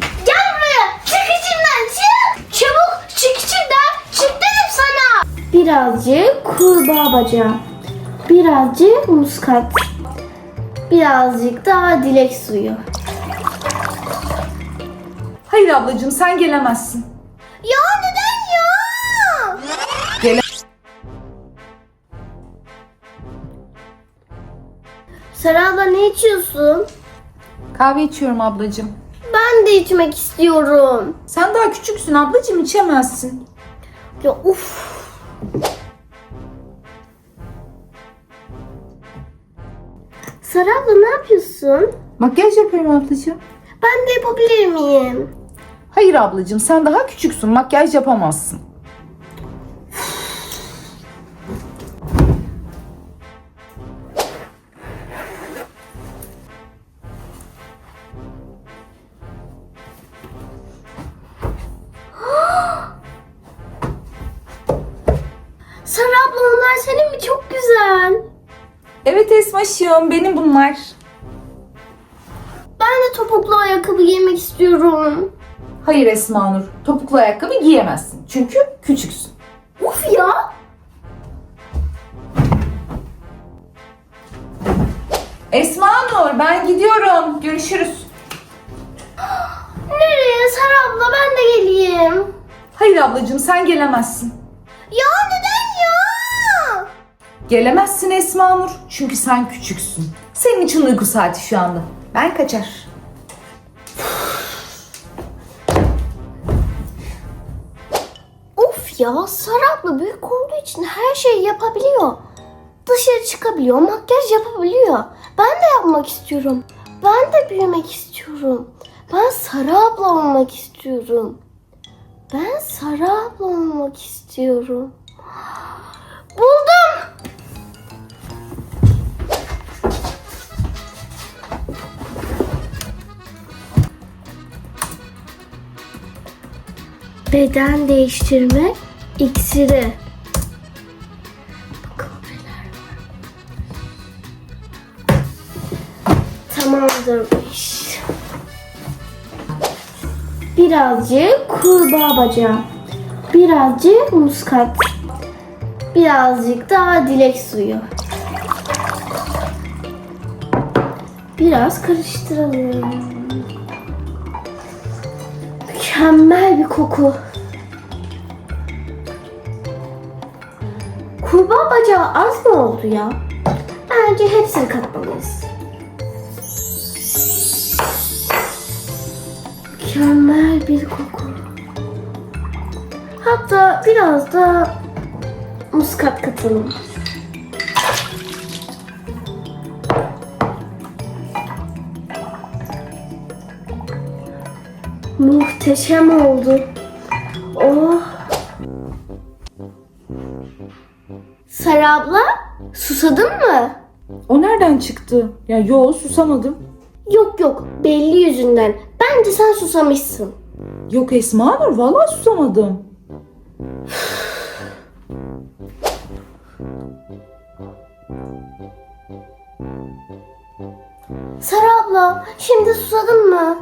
Gel buraya. Çık içimden çık. Çabuk çık içimden. Çık dedim sana. Birazcık kurbağa bacağı. Birazcık muskat. Birazcık daha dilek suyu. Hayır ablacığım sen gelemezsin. Ya neden ya? Gele Sara abla ne içiyorsun? Kahve içiyorum ablacığım. Ben de içmek istiyorum. Sen daha küçüksün ablacığım içemezsin. Ya uf. Sara abla ne yapıyorsun? Makyaj yapıyorum ablacığım. Ben de yapabilir miyim? Hayır ablacığım sen daha küçüksün makyaj yapamazsın. Sara abla onlar senin mi? Çok güzel. Evet Esmaşığım benim bunlar. Ben de topuklu ayakkabı giymek istiyorum. Hayır Esma Nur topuklu ayakkabı giyemezsin. Çünkü küçüksün. Uf ya. Esma Nur ben gidiyorum. Görüşürüz. Nereye Sara abla ben de geleyim. Hayır ablacığım sen gelemezsin. Ya neden? Gelemezsin Esma Nur. Çünkü sen küçüksün. Senin için uyku saati şu anda. Ben kaçar. Of ya Sara abla büyük olduğu için her şeyi yapabiliyor. Dışarı çıkabiliyor, makyaj yapabiliyor. Ben de yapmak istiyorum. Ben de büyümek istiyorum. Ben Sara abla olmak istiyorum. Ben Sara abla olmak istiyorum. Beden değiştirme iksiri. Var. Tamamdır. Birazcık kurbağa bacağı. Birazcık muskat. Birazcık daha dilek suyu. Biraz karıştıralım. Mükemmel bir koku. Kurbağa bacağı az mı oldu ya? Bence hepsini katmalıyız. Mükemmel bir koku. Hatta biraz da muskat katalım. Muhteşem oldu. Oh. Sara abla, susadın mı? O nereden çıktı? Ya yo susamadım. Yok yok, belli yüzünden. Bence sen susamışsın. Yok Esma Nur vallahi susamadım. Sara abla, şimdi susadın mı?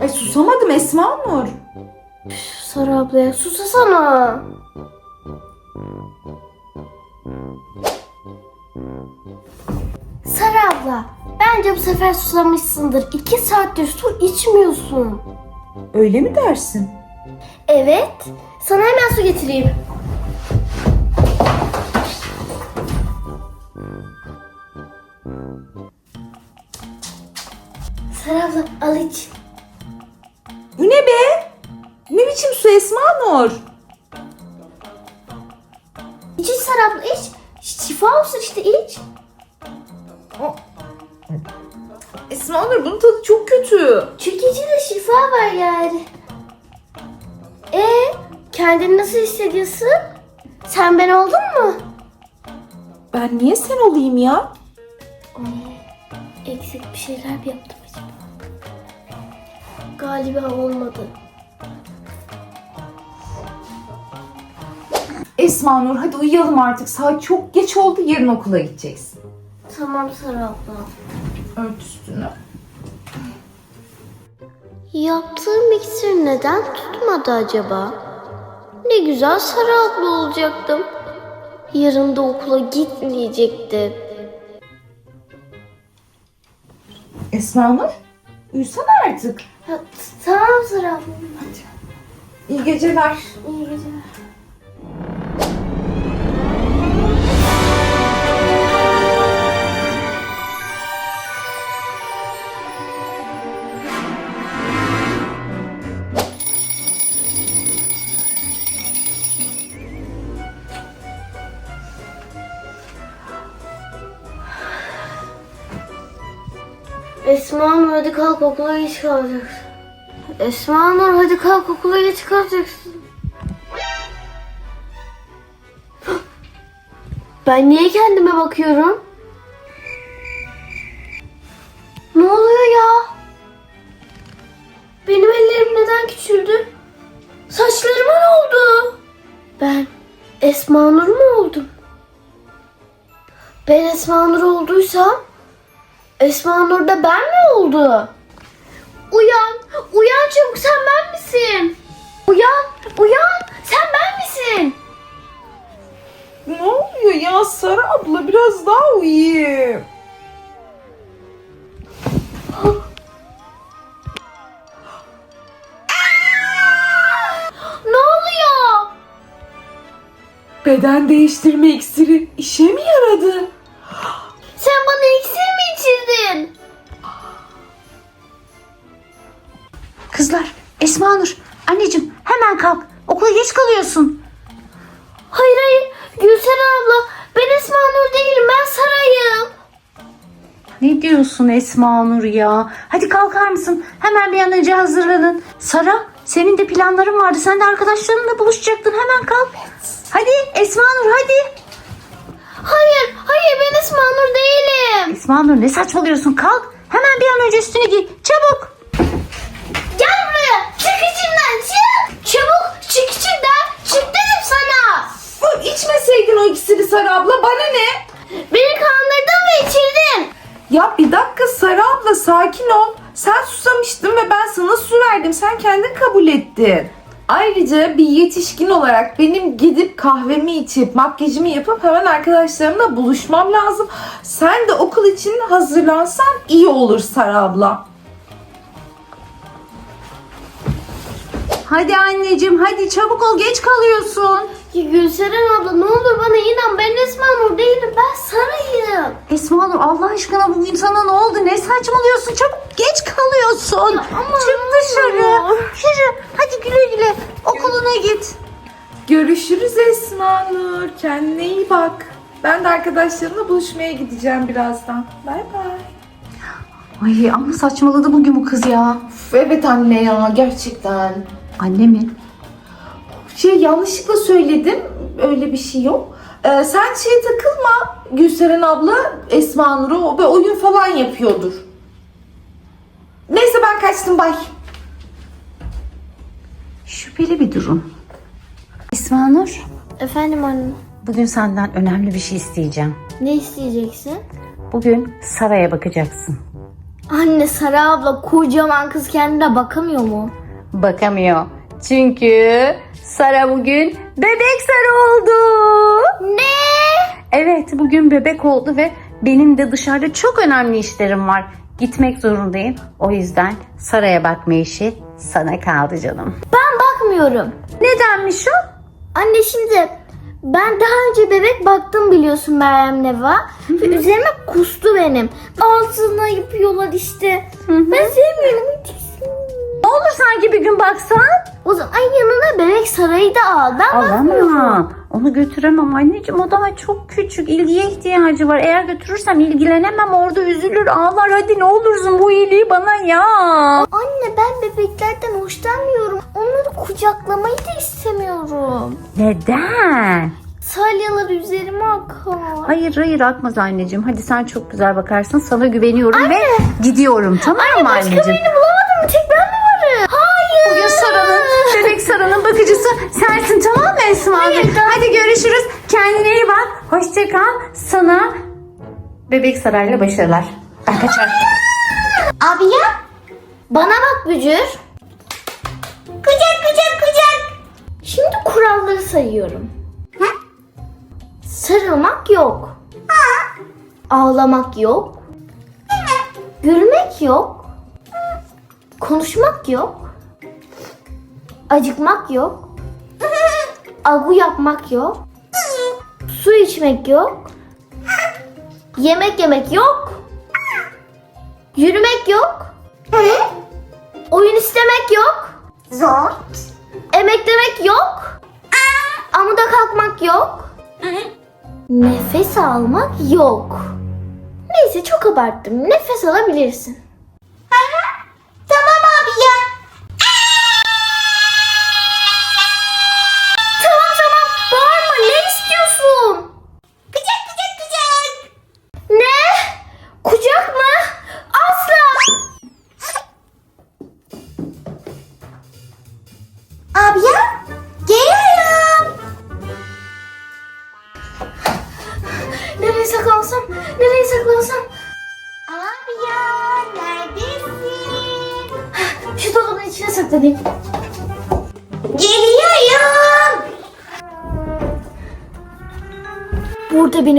Ay susamadım Esma Nur. Üf, Sara ablaya susasana. Sara abla, bence bu sefer susamışsındır. İki saattir su içmiyorsun. Öyle mi dersin? Evet, sana hemen su getireyim. Sara abla, al iç. Bu ne be? Ne biçim su Esma Nur? İç iç abla, iç. Şifa olsun işte, iç. Esma Nur bunun tadı çok kötü. Çünkü içinde şifa var yani. E kendini nasıl hissediyorsun? Sen ben oldun mu? Ben niye sen olayım ya? Eksik bir şeyler mi yaptım acaba? Galiba olmadı. Esma Nur hadi uyuyalım artık. Saat çok geç oldu. Yarın okula gideceksin. Tamam Sara abla. Ört üstünü. Yaptığım iksir neden tutmadı acaba? Ne güzel sarı abla olacaktım. Yarın da okula gitmeyecektim. Esma Nur, uyusana artık. Ya, tamam sarı abla. İyi geceler. İyi geceler. Kalk okula geç kalacaksın. Esma Nur hadi kalk okula geç kalacaksın. Ben niye kendime bakıyorum? Ne oluyor ya? Benim ellerim neden küçüldü? Saçlarıma ne oldu? Ben Esma Nur mu oldum? Ben Esma Nur olduysam Esma Nur da ben mi oldu? Uyan, uyan çabuk sen ben misin? Uyan, uyan sen ben misin? Ne oluyor ya Sara abla biraz daha uyuyayım. Ne oluyor? Beden değiştirme iksiri işe mi yaradı? Sen bana Kızlar, Esma Nur, anneciğim hemen kalk. Okula geç kalıyorsun. Hayır hayır Gülsen abla ben Esma Nur değilim ben Saray'ım. Ne diyorsun Esma Nur ya? Hadi kalkar mısın? Hemen bir an önce hazırlanın. Sara, senin de planların vardı. Sen de arkadaşlarınla buluşacaktın. Hemen kalk. Hadi Esma Nur hadi. Hayır hayır ben Esma Nur değilim. Esma Nur ne saçmalıyorsun? Kalk. Hemen bir an önce üstünü giy. Çabuk. Çık içimden çık. Çabuk çık içimden çık dedim sana. Bu içmeseydin o iksiri Sara abla bana ne? Beni kandırdın ve içirdin. Ya bir dakika Sara abla sakin ol. Sen susamıştın ve ben sana su verdim. Sen kendin kabul ettin. Ayrıca bir yetişkin olarak benim gidip kahvemi içip makyajımı yapıp hemen arkadaşlarımla buluşmam lazım. Sen de okul için hazırlansan iyi olur Sara abla. Hadi anneciğim hadi çabuk ol. Geç kalıyorsun. Ya Gülseren abla ne olur bana inan ben Esma Nur değilim ben Saray'ım. Esma Nur Allah aşkına bugün sana ne oldu? Ne saçmalıyorsun? Çabuk geç kalıyorsun. ama Çık ne dışarı. Yürü. Hadi güle güle. Okuluna git. Görüşürüz Esma Nur. Kendine iyi bak. Ben de arkadaşlarımla buluşmaya gideceğim birazdan. Bay bay. Ay ama saçmaladı bugün bu kız ya. Üf, Evet anne ya gerçekten. Anne mi? Şey yanlışlıkla söyledim. Öyle bir şey yok. Ee, sen şeye takılma. Gülseren abla Esma Nur'u ve oyun falan yapıyordur. Neyse ben kaçtım bay. Şüpheli bir durum. Esma Nur, Efendim anne bugün senden önemli bir şey isteyeceğim. ne isteyeceksin? Bugün Sara'ya bakacaksın. Anne Sara abla kocaman kız kendine bakamıyor mu? Bakamıyor. Çünkü Sara bugün bebek Sara oldu. Ne? Evet bugün bebek oldu ve benim de dışarıda çok önemli işlerim var. Gitmek zorundayım. O yüzden Sara'ya bakma işi sana kaldı canım. Ben bakmıyorum. Nedenmiş o? Anne şimdi ben daha önce bebek baktım biliyorsun Meryem Neva. Ve üzerime kustu benim. Altına yapıyorlar işte. Ben sevmiyorum. hiç sevmiyorum. Ne olur sanki bir gün baksan? O zaman yanına bebek sarayı da al. Ben bakmıyorum. Alamam. Onu götüremem anneciğim. O daha çok küçük. İlgiye ihtiyacı var. Eğer götürürsem ilgilenemem. Orada üzülür ağlar. Hadi ne olursun bu iyiliği bana ya. Anne ben bebeklerden hoşlanmıyorum. Onları kucaklamayı da istemiyorum. Neden? Salyalar üzerime akar. Hayır hayır akmaz anneciğim. Hadi sen çok güzel bakarsın. Sana güveniyorum ve gidiyorum tamam mı Başka anneciğim? birini bulamadım. Tek ben. Bugün Sara'nın, bebek Sara'nın bakıcısı sensin tamam mı Esma? Hayır. Hadi görüşürüz. Kendine iyi bak. Hoşça kal. Sana bebek Sara'yla başarılar. Ben kaçar. Abi ya. Bana bak Bücür. kucak kucak. Şimdi kuralları sayıyorum. Sarılmak yok. Ağlamak yok. Gülmek yok. Konuşmak yok. Acıkmak yok. Agu yapmak yok. Su içmek yok. Yemek yemek yok. Yürümek yok. Oyun istemek yok. Zor. Emeklemek yok. Amuda kalkmak yok. Nefes almak yok. Neyse çok abarttım. Nefes alabilirsin.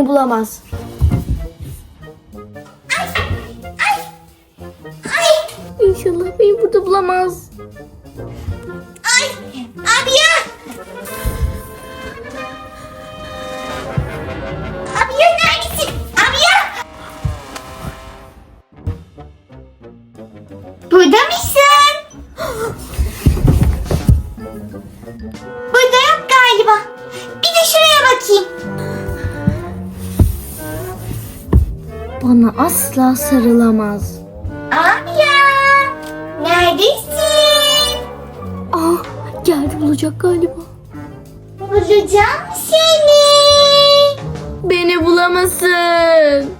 Beni bulamaz. Ay İnşallah beni burada bulamaz. ay. Abi ya. Sarılamaz. Ya. Neredesin? Ah geldi bulacak galiba. Bulacağım seni. Beni bulamasın.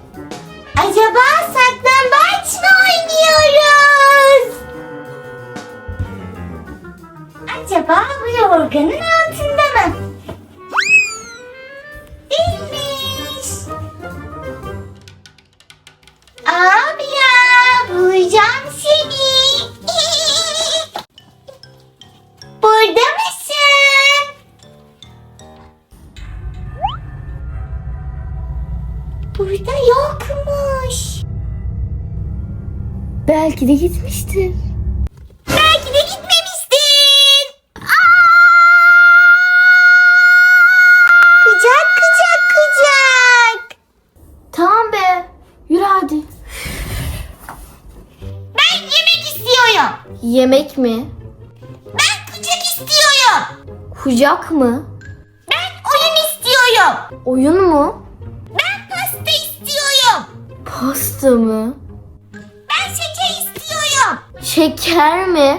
Acaba saklambaç mı oynuyoruz? Acaba bu yorganın altında mı? Belki de gitmiştir. Belki de gitmemiştin. Kucak kucak kucak. Tamam be. Yürü hadi. Ben yemek istiyorum. Yemek mi? Ben kucak istiyorum. Kucak mı? Ben oyun istiyorum. Oyun mu? Ben pasta istiyorum. Pasta mı? Şeker mi?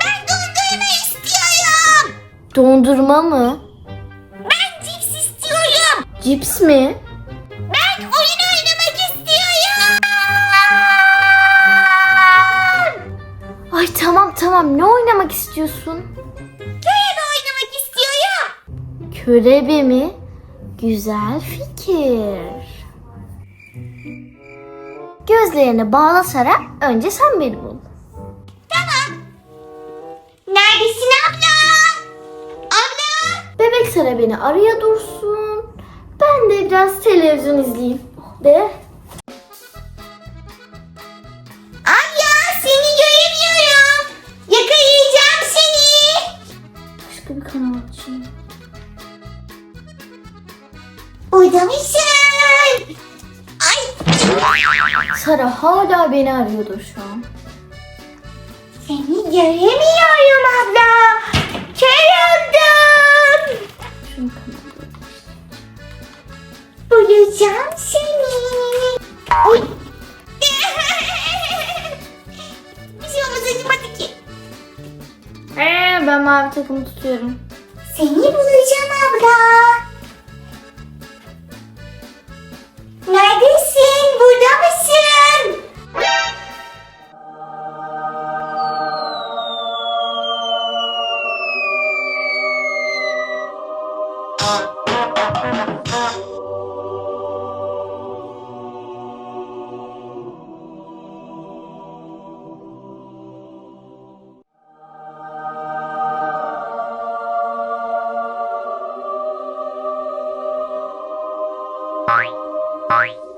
Ben dondurma istiyorum. Dondurma mı? Ben cips istiyorum. Cips mi? Ben oyun oynamak istiyorum. Ay tamam tamam ne oynamak istiyorsun? Körebe oynamak istiyorum. Körebe mi? Güzel fikir. Gözlerini bağla Sara. Önce sen beni bul. Neredesin abla? Abla. Bebek Sara beni araya dursun. Ben de biraz televizyon izleyeyim. Oh be. Abla seni göremiyorum. Yakalayacağım seni. Başka bir kanal açayım. Mısın? Ay. Sara hala beni arıyordur şu an. Göremiyorum abla. Kör oldum. Bulacağım seni. Oy. Bir şey olmaz acımadı ki. Ee, ben mavi takımı tutuyorum. Seni bulacağım abla. Bye. Bye.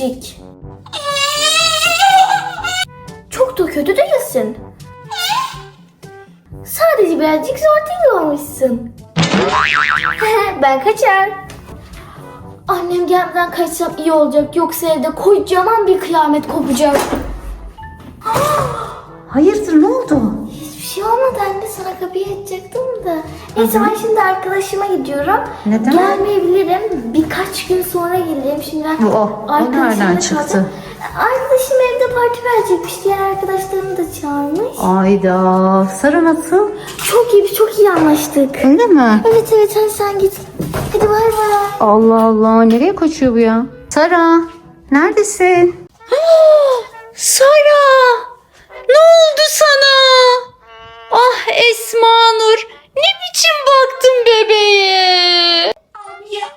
Değişik. Çok da kötü değilsin. Sadece birazcık zor değil olmuşsun. ben kaçar. Annem gelmeden kaçsam iyi olacak. Yoksa evde kocaman bir kıyamet kopacak. Hayırdır ne oldu? Hiçbir şey olmadı anne sana kapıyı açacaktım da. O zaman şimdi arkadaşıma gidiyorum. Neden? Gelmeyebilirim. Birkaç gün sonra geleceğim. Şimdi Bu o. O arkadaşımla nereden çıktı? Arkadaşım evde parti verecekmiş. Diğer arkadaşlarını da çağırmış. Ayda. Sara nasıl? Çok iyi, çok iyi anlaştık. Öyle mi? Evet evet hadi sen git. Hadi bay bay. Allah Allah. Nereye kaçıyor bu ya? Sara. Neredesin? Ah, Sara! Ne oldu sana? Ah Esma Nur. Ne biçim baktın bebeğe? Abi ya.